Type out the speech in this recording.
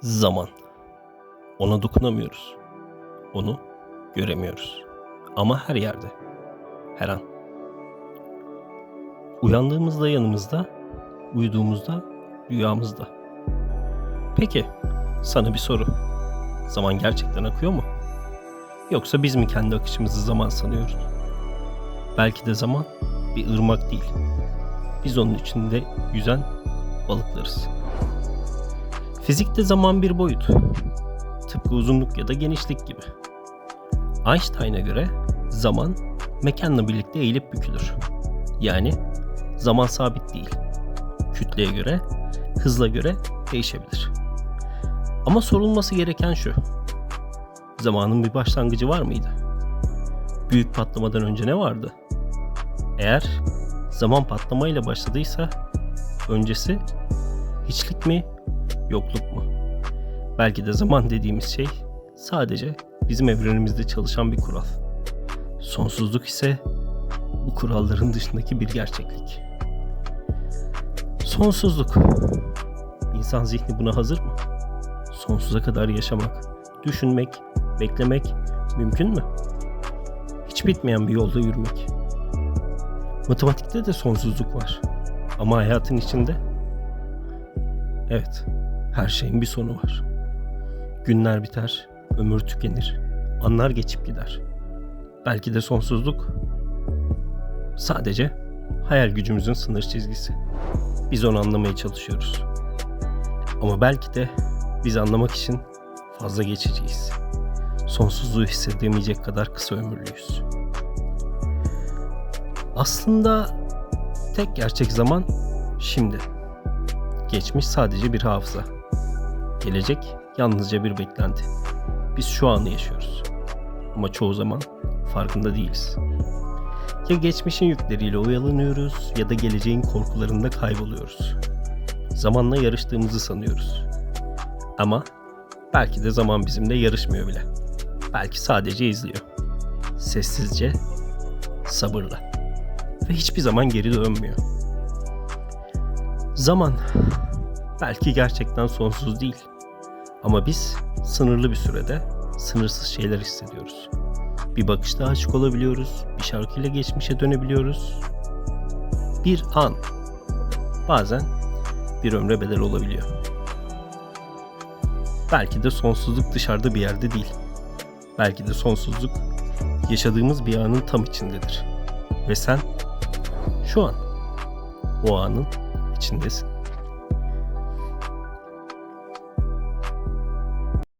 Zaman. Ona dokunamıyoruz. Onu göremiyoruz. Ama her yerde. Her an. Uyandığımızda yanımızda, uyuduğumuzda rüyamızda. Peki, sana bir soru. Zaman gerçekten akıyor mu? Yoksa biz mi kendi akışımızı zaman sanıyoruz? Belki de zaman bir ırmak değil. Biz onun içinde yüzen balıklarız. Fizikte zaman bir boyut. Tıpkı uzunluk ya da genişlik gibi. Einstein'a göre zaman mekanla birlikte eğilip bükülür. Yani zaman sabit değil. Kütleye göre, hızla göre değişebilir. Ama sorulması gereken şu. Zamanın bir başlangıcı var mıydı? Büyük patlamadan önce ne vardı? Eğer zaman patlamayla başladıysa öncesi hiçlik mi, yokluk mu? Belki de zaman dediğimiz şey sadece bizim evrenimizde çalışan bir kural. Sonsuzluk ise bu kuralların dışındaki bir gerçeklik. Sonsuzluk. İnsan zihni buna hazır mı? Sonsuza kadar yaşamak, düşünmek, beklemek mümkün mü? Hiç bitmeyen bir yolda yürümek. Matematikte de sonsuzluk var. Ama hayatın içinde Evet, her şeyin bir sonu var. Günler biter, ömür tükenir, anlar geçip gider. Belki de sonsuzluk sadece hayal gücümüzün sınır çizgisi. Biz onu anlamaya çalışıyoruz. Ama belki de biz anlamak için fazla geçeceğiz. Sonsuzluğu hissedemeyecek kadar kısa ömürlüyüz. Aslında tek gerçek zaman şimdi. Geçmiş sadece bir hafıza. Gelecek yalnızca bir beklenti. Biz şu anı yaşıyoruz. Ama çoğu zaman farkında değiliz. Ya geçmişin yükleriyle oyalanıyoruz ya da geleceğin korkularında kayboluyoruz. Zamanla yarıştığımızı sanıyoruz. Ama belki de zaman bizimle yarışmıyor bile. Belki sadece izliyor. Sessizce, sabırla. Ve hiçbir zaman geri dönmüyor. Zaman belki gerçekten sonsuz değil. Ama biz sınırlı bir sürede sınırsız şeyler hissediyoruz. Bir bakışta aşık olabiliyoruz, bir şarkıyla geçmişe dönebiliyoruz. Bir an bazen bir ömre bedel olabiliyor. Belki de sonsuzluk dışarıda bir yerde değil. Belki de sonsuzluk yaşadığımız bir anın tam içindedir. Ve sen şu an o anın içindesin.